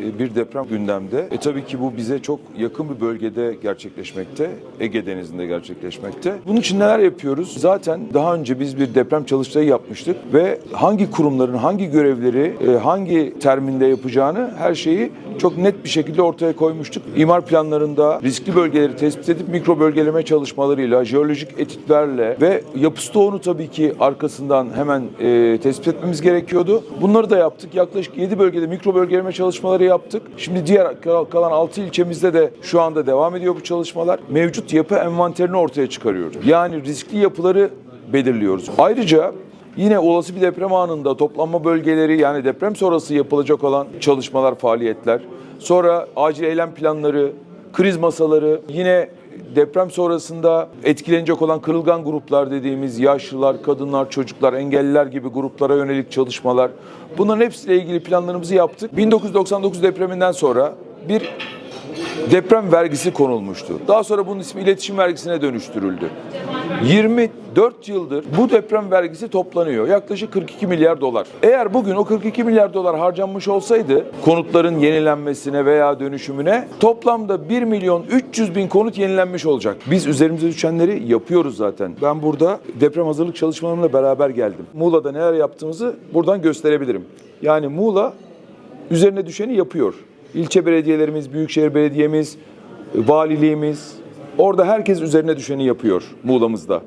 e, bir deprem gündemde. E tabii ki bu bize çok yakın bir bölgede gerçekleşmekte. Ege Denizi'nde gerçekleşmekte. Bunun için neler yapıyoruz? Zaten daha önce biz bir deprem çalıştayı yapmıştık ve hangi kurumların hangi görevleri e, hangi terminde yapacağını her şeyi çok net bir şekilde ortaya koymuştuk. İmar planlarında riskli bölgeleri tespit edip mikro bölgeleme çalışmalarıyla, jeolojik etütlerle ve yapı stoğunu tabii ki arkasından hemen e, tespit etmemiz gerekiyordu. Bunları da yaptık. Yaklaşık 7 bölgede mikro bölgeleme çalışmaları yaptık. Şimdi diğer kal- kalan 6 ilçemizde de şu anda devam ediyor bu çalışmalar. Mevcut yapı envanterini ortaya çıkarıyoruz. Yani riskli yapıları belirliyoruz. Ayrıca Yine olası bir deprem anında toplanma bölgeleri yani deprem sonrası yapılacak olan çalışmalar, faaliyetler, sonra acil eylem planları, kriz masaları, yine deprem sonrasında etkilenecek olan kırılgan gruplar dediğimiz yaşlılar, kadınlar, çocuklar, engelliler gibi gruplara yönelik çalışmalar. Bunların hepsiyle ilgili planlarımızı yaptık. 1999 depreminden sonra bir deprem vergisi konulmuştu. Daha sonra bunun ismi iletişim vergisine dönüştürüldü. 24 yıldır bu deprem vergisi toplanıyor. Yaklaşık 42 milyar dolar. Eğer bugün o 42 milyar dolar harcanmış olsaydı konutların yenilenmesine veya dönüşümüne toplamda 1 milyon 300 bin konut yenilenmiş olacak. Biz üzerimize düşenleri yapıyoruz zaten. Ben burada deprem hazırlık çalışmalarımla beraber geldim. Muğla'da neler yaptığımızı buradan gösterebilirim. Yani Muğla üzerine düşeni yapıyor. İlçe belediyelerimiz, büyükşehir belediyemiz, valiliğimiz orada herkes üzerine düşeni yapıyor Muğla'mızda.